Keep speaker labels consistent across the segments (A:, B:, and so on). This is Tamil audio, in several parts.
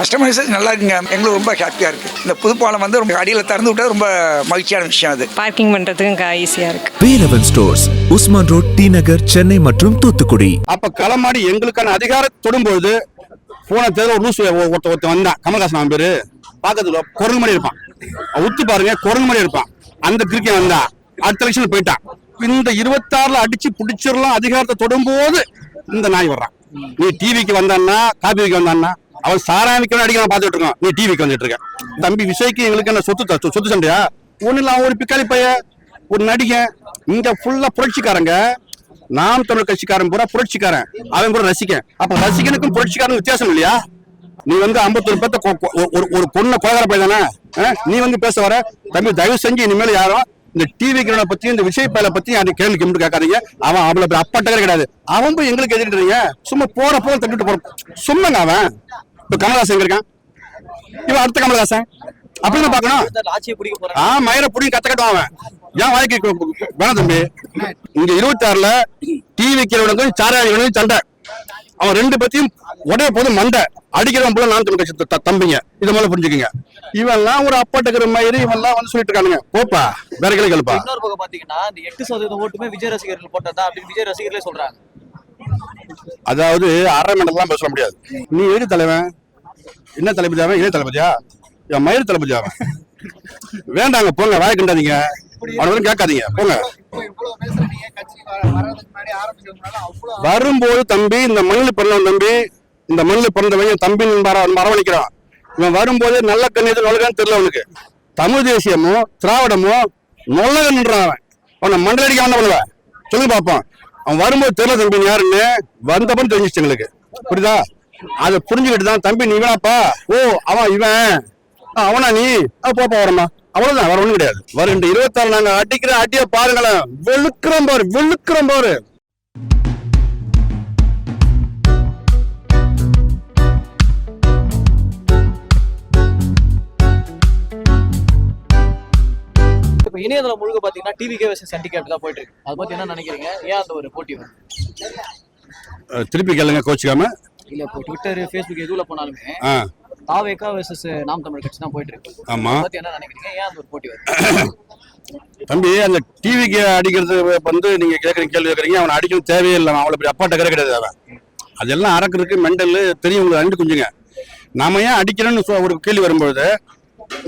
A: கஸ்டமர்ஸ் நல்லா இருக்குங்க. எங்களுக்கு ரொம்ப ஹாப்பியாக இருக்குது இந்த புதுப்பாலம் வந்து ரொம்ப அடியில் திறந்து விட்டா ரொம்ப மகிழ்ச்சியான விஷயம் அது.
B: பார்க்கிங் பண்ணுறதுக்கும் ஈஸியாக இருக்குது
C: Velavan stores Usman road T Nagar Chennai மற்றும் தூத்துக்குடி.
D: அப்ப களமாடி எங்களுக்கான அதிகாரம் தொடும்போது போன தேர்தல் ஒரு லூசு ஒருத்த ஒருத்தன் வந்தான். கமல்ஹாசன் அவன் பேரு. பாக்கிறதுல குரங்கு மாதிரி இருப்பான். உத்து பாருங்க குரங்கு மாதிரி இருப்பான். அந்த கிரிக்கெட் வந்தான் அடுத்த எலெக்ஷன் போயிட்டான். இந்த இருபத்தாறுல அடிச்சு பிடிச்சிடலாம் அதிகாரத்தை தொடும்போது இந்த நாய் வர்றான். நீ டிவிக்கு வந்தான்னா காபிக்கு வந்தான்னா அவன் சாராமிக்கு அடிக்கலாம் பார்த்துட்டு இருக்கோம் நீ டிவிக்கு வந்துட்டு இருக்க தம்பி விஷய்க்கு எங்களுக்கு என்ன சொத்து சொத்து சண்டையா? ஒண்ணு இல்ல அவன் ஒரு பிக்காளி பையன் ஒரு நடிகன். இங்க ஃபுல்லா புரட்சிக்காரங்க. நாம் தமிழ் கட்சிக்காரன் பூரா புரட்சிக்காரன். அவன் பூரா ரசிக்கன் அப்ப ரசிகனுக்கும் புரட்சிக்காரனுக்கும் வித்தியாசம் இல்லையா? நீ வந்து ஐம்பத்தொரு பேர்த்த ஒரு ஒரு பொண்ணை கொலகார போய் தானே? நீ வந்து பேச வர. தம்பி தயவு செஞ்சு இனிமேல் யாரும் இந்த டிவி கிரனை பத்தி இந்த விஷய பயலை பத்தி யாரும் கேள்வி கிண்டு கேட்காதீங்க. அவன் அவ்வளவு அப்பட்டகரே கிடையாது. அவன் போய் எங்களுக்கு எதிர்க்கிறீங்க. சும்மா போற போல தட்டிட்டு போற சும்மாங்க அவன். இப்ப கமலஹாசன் எங்க இருக்கான்? இவன் அடுத்த கமலஹாசன். அப்படின்னு பாக்கணும் ஆ மயிர புடி கத்தக்கட்டும் அவன். ஏன் வாய்க்கு வேணாம் தம்பி. இங்க இருபத்தி ஆறுல டிவி வைக்கிறவனுக்கும் சாராயவனுக்கும் சண்டை. அவன் ரெண்டு பத்தியும் உடைய போதும் மண்டை. அடிக்கிறவன் போல நான் கட்சி தம்பிங்க. இது மேல புரிஞ்சுக்குங்க. இவன்லாம் ஒரு அப்பாட்டுக்கிற மயிறு இவன்லாம் வந்து சொல்லிட்டு இருக்கானுங்க. போப்பா வேற கேள்வி கேளுப்பா.
E: இன்னொரு பக்கம் பாத்தீங்கன்னா இந்த எட்டு சதவீதம் ஓட்டுமே விஜய் ரசிகர்கள் போட்டதா அப்படின்னு விஜய் ரசிகர்களே சொல்றாங்க.
D: அதாவது அரை மண்டலம் பேச முடியாது. நீ எது தலைவன்? என்ன தளபதி அவன் இளைய தளபதியா? என் மயிர் தளபதி அவன் வேண்டாங்க போங்க வாய கிண்டாதீங்க. கேட்காதீங்க. போங்க. வரும்போது தம்பி இந்த மண்ணில் பிறந்தவன் தம்பி இந்த மண்ணில் பிறந்தவன் தம்பி மர மரவணிக்கிறான் இவன் வரும்போது நல்ல கண்ணீர் நொலகன்னு தெரியல அவனுக்கு. தமிழ் தேசியமோ திராவிடமோ நொல்லகன்றான் அவன். அவனை மண்டல அடிக்க வந்த பண்ணுவ சொல்லுங்க அவன் வரும்போது தெரியல தம்பி யாருன்னு. வந்தப்பன்னு தெரிஞ்சிச்சு எங்களுக்கு. புரியுதா? அதை புரிஞ்சுக்கிட்டு தான் தம்பி நீ வேணாப்பா. ஓ அவன் இவன். அவனா நீ? போப்பா வரமா அவ்வளவுதான் வேற ஒண்ணும் கிடையாது. வருகின்ற இருபத்தாறு நாங்க அடிக்கிற அடிய பாருங்களேன். வெளுக்கிறோம் பாரு வெளுக்கிறோம் பாரு.
E: இப்ப இணையதளம் முழுக்க பாத்தீங்கன்னா டிவிகே வர்சஸ் ஹேண்டிகேப் தான் போயிட்டு இருக்கு. அதை பத்தி என்ன நினைக்கிறீங்க? ஏன் அந்த ஒரு போட்டி வரும்
D: திருப்பி கேளுங்க கோச்சிக்காம.
E: இல்ல இப்போ ட்விட்டர் ஃபேஸ்புக் எதுல போனாலுமே தாவேக்கா வர்சஸ் நாம் தமிழ் கட்சி தான் போயிட்டு இருக்கு.
D: ஆமா.
E: என்ன நினைக்கிறீங்க? ஏன் அந்த ஒரு போட்டி வரும்
D: தம்பி அந்த டிவிக்கு அடிக்கிறது வந்து நீங்க கேட்குறீங்க கேள்வி கேட்குறீங்க அவனை அடிக்கணும் தேவையே இல்லை அவன் அவ்வளோ பெரிய அப்பா டக்கரே கிடையாது அவன். அதெல்லாம் அறக்கிறதுக்கு மெண்டல் தெரியும் ரெண்டு குஞ்சுங்க. நாம ஏன் அடிக்கிறோன்னு ஒரு கேள்வி வரும்பொழுது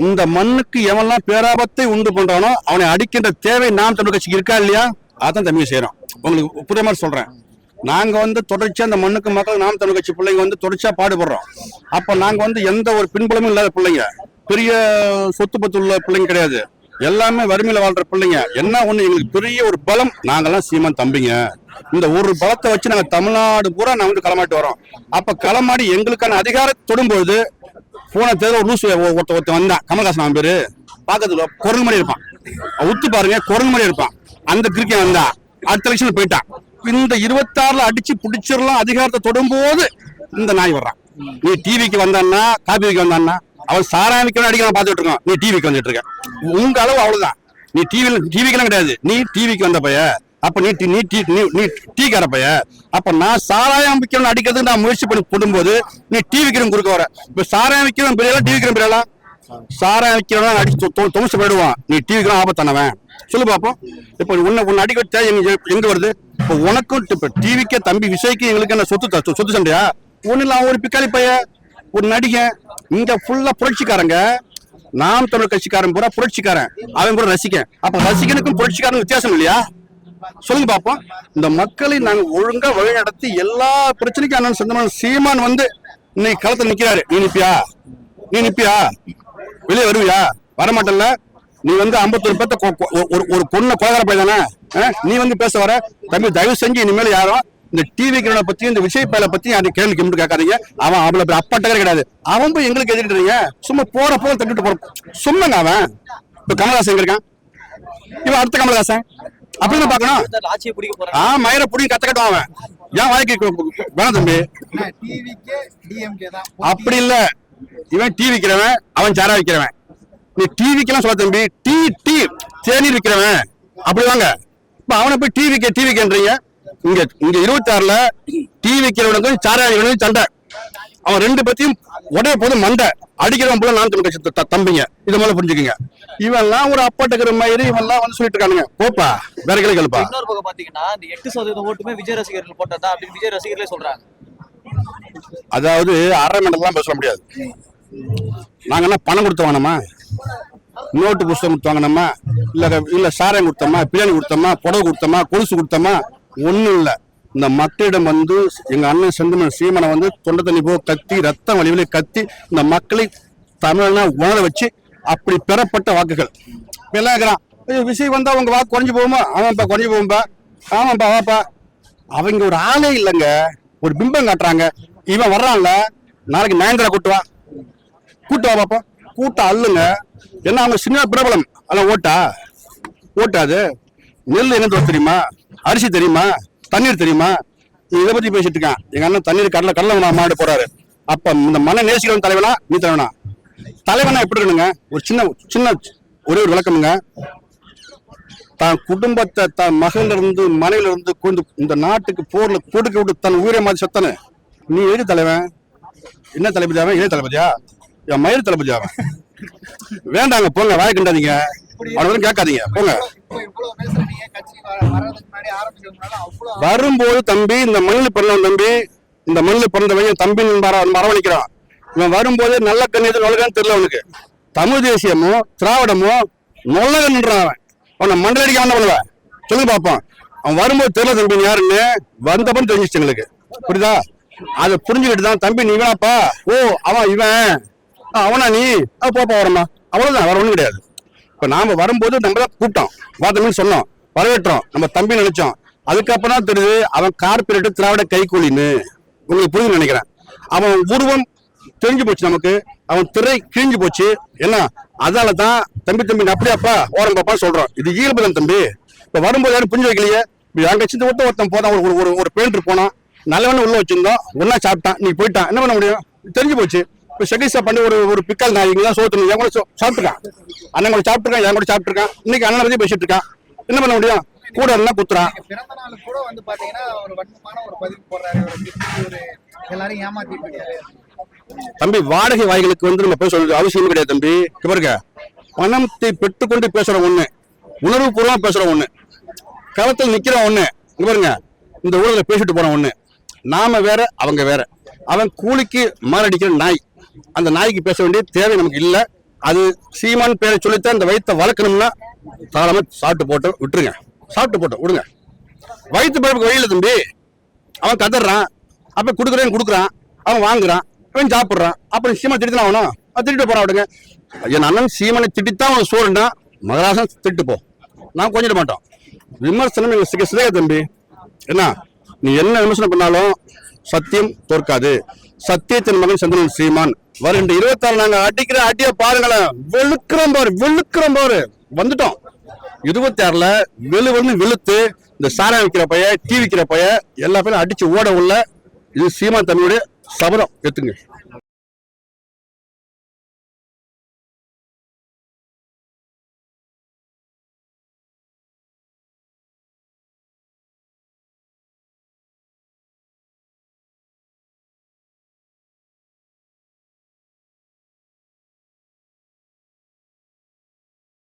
D: இந்த மண்ணுக்கு எவன்லாம் பேராபத்தை உண்டு பண்றானோ அவனை அடிக்கின்ற தேவை நாம் தமிழ் கட்சிக்கு இருக்கா இல்லையா? அதான் தம்பி செய்யறோம் உங்களுக்கு புரிய மாதிரி சொல்றேன். நாங்க வந்து தொடர்ச்சியா அந்த மண்ணுக்கு மக்கள் நாம் தமிழ் கட்சி பிள்ளைங்க வந்து தொடர்ச்சியா பாடுபடுறோம். அப்ப நாங்க வந்து எந்த ஒரு பின்புலமும் இல்லாத பிள்ளைங்க. பெரிய சொத்து பத்து உள்ள பிள்ளைங்க கிடையாது. எல்லாமே வறுமையில வாழ்ற பிள்ளைங்க. என்ன ஒண்ணு எங்களுக்கு பெரிய ஒரு பலம். நாங்கெல்லாம் சீமான் தம்பிங்க. இந்த ஒரு பலத்தை வச்சு நாங்க தமிழ்நாடு பூரா நாங்க வந்து களமாட்டி வரோம். அப்ப களமாடி எங்களுக்கான அதிகாரத்தை தொடும்போது போன தேர்தல் ஒரு லூசு ஒருத்த ஒருத்தன் வந்தான். கமல்ஹாசன் அவன் பேரு. பாக்கிறதுல குரங்கு மாதிரி இருப்பான். உத்து பாருங்க குரங்கு மாதிரி இருப்பான். அந்த கிரிக்கெட் வந்தா அடுத்த எலெக்ஷன் போயிட்டான். இந்த இருபத்தாறுல அடிச்சு பிடிச்சிடலாம் அதிகாரத்தை தொடும்போது இந்த நாய் வர்றான். நீ டிவிக்கு வந்தான்னா காபிக்கு வந்தான்னா அவன் சாராமிக்கு அடிக்கலாம் பார்த்துட்டு இருக்கோம் நீ டிவிக்கு வந்துட்டு இருக்க. உங்க அளவு அவ்வளவுதான். நீ டிவில டிவிக்கெல்லாம் கிடையாது. நீ டிவிக்கு வந்த பைய. அப்ப நீ டி- நீ டீ- நீ நீ டீ கார பைய. அப்ப நான் சாராயம் விற்கிறவன் அடிக்கிறதுக்கு நான் முயற்சி பண்ணி போடும்போது நீ டீ விற்கிறவன் குறுக்க வர. இப்ப சாராயம் விற்கிறவன் பெரியலா டீ விற்கிறவன் பெரியலா? சாராயம் விற்கிறவன் அடிச்சு தொமிச்சு போயிடுவான். நீ டிவிக்கெல்லாம் ஆபத்தானவன். சொல்லு பாப்போம். இப்ப உன்னை உன்னை அடிக்க தேவை எங்க வருது? இப்ப உனக்கும் இப்ப டிவிக்கே தம்பி விஜய்க்கு எங்களுக்கு என்ன சொத்து சொத்து சண்டையா? ஒண்ணு இல்ல அவன் ஒரு பிக்காளி பைய ஒரு நடிகன். இங்க ஃபுல்லா புரட்சிக்காரங்க. நாம் தமிழ் கட்சிக்காரன் பூரா புரட்சிக்காரன். அவன் பூரா ரசிக்கன் அப்ப ரசிகனுக்கும் புரட்சிக்காரனுக்கும் வித்தியாசம் இல்லையா? சொல்லுங்க பாப்போம். இந்த மக்களை நாங்க ஒழுங்கா வழி நடத்தி எல்லா பிரச்சனைக்கும் அண்ணன் சொந்தமான சீமான் வந்து இன்னைக்கு களத்துல நிக்கிறாரு. நீ நிப்பியா? நீ நிப்பியா? வெளியே வருவியா? வரமாட்டல நீ வந்து ஐம்பத்தொரு பேத்த கொ- ஒரு ஒரு பொண்ணை கொலகார பையன் தானே? நீ வந்து பேச வர. தம்பி தயவு செஞ்சு இனிமேல் யாரும் இந்த டிவி கிரணை பத்தி இந்த விஜய் பயலை பத்தி யாரும் கேள்வி கிமிட்டு கேட்காதீங்க. அவன் அவ்வளவு பெரிய கிடையாது. அவன் போய் எங்களுக்கு எதிர்க்கிறீங்க சும்மா போற போல தட்டிட்டு போற. சும்மாங்க அவன். இப்ப கமலஹாசன் எங்க இருக்கான்? இவன் அடுத்த கமலஹாசன். அப்படின்னு பாக்கணும் ஆ மயிர புடி கத்தக்கட்டும் அவன். ஏன் வாழ்க்கை வேணாம் தம்பி. அப்படி இல்ல. இவன் டீ விக்கிறவன் அவன் சாரா விக்கிறவன். நீ டீ விக்கலாம் சொல்ல தம்பி. டீ டீ தேநீர் விக்கிறவன். அப்படி வாங்க இப்ப அவனை போய் டீ விக்க டீ விக்கன்றீங்க இங்க இங்க இருபத்தி ஆறுல டீ விக்கிறவனுக்கும் சாரா விக்கிறவனுக்கும் சண்டை. அவன் ரெண்டு பத்தியும் உடைய போது மண்டை. அடிக்கிறவன் போல நான் கட்சி தம்பிங்க. இதை முதல்ல புரிஞ்சுக்குங்க. இவன்லாம் ஒரு அப்பாட்டுக்கிற மாதிரி இவன்லாம் வந்து சொல்லிட்டு இருக்கானுங்க. போப்பா வேற கிளை கேளுப்பா.
E: இன்னொரு பக்கம் பாத்தீங்கன்னா இந்த எட்டு சதவீதம் ஓட்டுமே விஜய் ரசிகர்கள் போட்டதா அப்படின்னு விஜய் ரசிகர்களே சொல்றாங்க.
D: அதாவது அரை மண்டலம் பேச முடியாது. நாங்க என்ன பணம் கொடுத்து வாங்கினோமா? நோட்டு புஸ்தகம் கொடுத்து இல்லை இல்ல இல்ல கொடுத்தோமா பிரியாணி கொடுத்தோமா புடவை கொடுத்தோமா கொலுசு கொடுத்தோமா ஒன்றும் இல்லை. இந்த மக்களிடம் வந்து எங்க அண்ணன் செந்தமன் சீமனை வந்து தொண்டை தண்ணி போ கத்தி ரத்தம் வழிவிலே கத்தி இந்த மக்களை தமிழனா உணர வச்சு அப்படி பெறப்பட்ட வாக்குகள். இப்ப எல்லாம் இருக்கிறான் விஜய் வந்தா உங்க வாக்கு குறைஞ்சு போகுமா? ஆமாப்பா குறைஞ்சு போகும்பா. ஆமாப்பா வாப்பா. அவங்க ஒரு ஆளே இல்லைங்க. ஒரு பிம்பம் காட்டுறாங்க. இவன் வர்றான்ல நாளைக்கு நயன்தரா கூட்டு வா. வா பாப்பா கூட்டம் அல்லுங்க. என்ன அவங்க சின்ன பிரபலம். அதான் ஓட்டா? ஓட்டாது நெல் என்ன தெரியுமா? அரிசி தெரியுமா? தண்ணீர் தெரியுமா? நீ இதை பத்தி பேசிட்டு இருக்கான். எங்க அண்ணன் தண்ணீர் கடல கடல மாடு போறாரு. அப்ப இந்த மன நேசிக்கிறவன் தலைவனா? நீ தலைவனா தலைவனா எப்படி இருக்கணுங்க? ஒரு சின்ன சின்ன ஒரே ஒரு விளக்கமுங்க. தான் குடும்பத்தை தன் மகன்ல இருந்து மனைவில இருந்து கொண்டு இந்த நாட்டுக்கு போர்ல கொடுக்க விட்டு தன் உயிரை மாதிரி செத்தனு? நீ எது தலைவன்? என்ன தளபதி இதே தளபதியா? என் மயிறு தளபதி அவன் வேண்டாங்க போங்க வாய கிண்டாதீங்க. கேட்காதீங்க. போங்க. வரும்போது தம்பி இந்த மண்ணில் பிறந்தவன் தம்பி இந்த மண்ணில் பிறந்தவன் தம்பி அரவணைக்கிறான் இவன் வரும்போது நல்ல கண்ணு எது நொலகன்னு தெரியல அவனுக்கு. தமிழ் தேசியமோ திராவிடமோ நொல்லகன்றான் அவன். அவனை மண்டல அடிக்க வந்த பண்ணுவ சொல்லுங்க பாப்போம். அவன் வரும்போது தெரியல தம்பி யாருன்னு? வந்தப்பன்னு தெரிஞ்சிச்சு எங்களுக்கு. புரியுதா? அதை புரிஞ்சுக்கிட்டு தான் தம்பி நீ வேணாப்பா. ஓ அவன் இவன். அவனா நீ? ஆ, போப்பா வரமா அவ்வளவுதான் வேற ஒண்ணும் கிடையாது. இப்ப நாம வரும்போது நம்ம தான் கூப்பிட்டோம். வாத்தமின்னு சொன்னோம். வரவேற்றோம். நம்ம தம்பி நினைச்சோம். அதுக்கப்புறம் தான் தெரியுது அவன் கார்பரேட் திராவிட கைகூலின்னு உங்களுக்கு புரிஞ்சு நினைக்கிறேன். அவன் உருவம் தெரிஞ்சு போச்சு நமக்கு. அவன் திரை கிழிஞ்சு போச்சு. என்ன? அதால தான் தம்பி தம்பி அப்படியாப்பா ஓரம் பாப்பா சொல்றோம் இது இயல்பு தான் தம்பி. இப்ப வரும்போது யாரும் புரிஞ்சு வைக்கலையே. இப்ப என் கட்சி ஒருத்த ஒருத்தன் போதான் ஒரு ஒரு ஒரு பெயிண்டர் போனான். நல்லவன உள்ள வச்சிருந்தோம் ஒன்னா சாப்பிட்டான். நீ போயிட்டான். என்ன பண்ண முடியும்? தெரிஞ்சு போச்சு. இப்ப செகிசா பண்ணி ஒரு ஒரு பிக்கல் நான் இங்கதான் சோத்து என் கூட சாப்பிட்டுருக்கான் அண்ணன் கூட சாப்பிட்டுருக்கான் என் கூட சாப்பிட்டுருக்கான் இன்னைக்கு அண்ணனை பத்தி பேசிட்டு இருக்கான் என்ன பண்ண முடியும்? கூட இருந்தா குத்துறான்.
F: கூட வந்து பாத்தீங்கன்னா ஒரு வன்மமான ஒரு பதிவு போடுறாரு. ஒரு திட்டி ஒரு எல்லாரும் ஏமாத்திட்டு இருக்காரு.
D: தம்பி வாடகை வாய்களுக்கு வந்து நம்ம பேச வேண்டிய அவசியம் கிடையாது தம்பி. பாருங்க. பணத்தை பெற்றுக்கொண்டு பேசுற ஒண்ணு உணர்வு பூர்வமா பேசுற ஒண்ணு களத்தில் நிக்கிற ஒண்ணு பாருங்க. இந்த ஊழல பேசிட்டு போற ஒண்ணு. நாம வேற அவங்க வேற. அவன் கூலிக்கு மாரடிக்கிற நாய். அந்த நாய்க்கு பேச வேண்டிய தேவை நமக்கு இல்லை. அது சீமான் பேரை சொல்லித்தான் இந்த வயிற்றை வளர்க்கணும்னா தாராளமாக சாப்பிட்டு போட்டு விட்டுருங்க. சாப்பிட்டு போட்டு விடுங்க. வயிற்று பிறப்புக்கு வழியில தம்பி. அவன் கதறான். அப்போ கொடுக்குறேன்னு கொடுக்குறான். அவன் வாங்குறான். அவன் சாப்பிட்றான். அப்புறம் சீமான் திட்டு ஆகணும். அது திட்டிட்டு போறான் விடுங்க. என் அண்ணன் சீமனை திட்டித்தான் அவன் சோறுனா மகராசன் திட்டு போ. நான் கொஞ்சிட மாட்டோம். விமர்சனம் எங்க சிக சிதையா தம்பி. என்ன? நீ என்ன விமர்சனம் பண்ணாலும் சத்தியம் தோற்காது. சத்தியத்தின் மகன் சந்திரன் சீமான். வருகின்ற இருபத்தாறு நாங்க அடிக்கிற அடிய பாருங்களேன். வெளுக்கிறோம் பாரு வெளுக்கிறோம் பாரு. வந்துட்டோம். இருபத்தி ஆறுல வெளுவெளுன்னு வெளுத்து இந்த சாரா விற்கிற பைய டீ விற்கிற பைய எல்லா பேரும் அடிச்சு ஓட உள்ள இது சீமான் தம்பியுடைய சபதம். எத்துங்க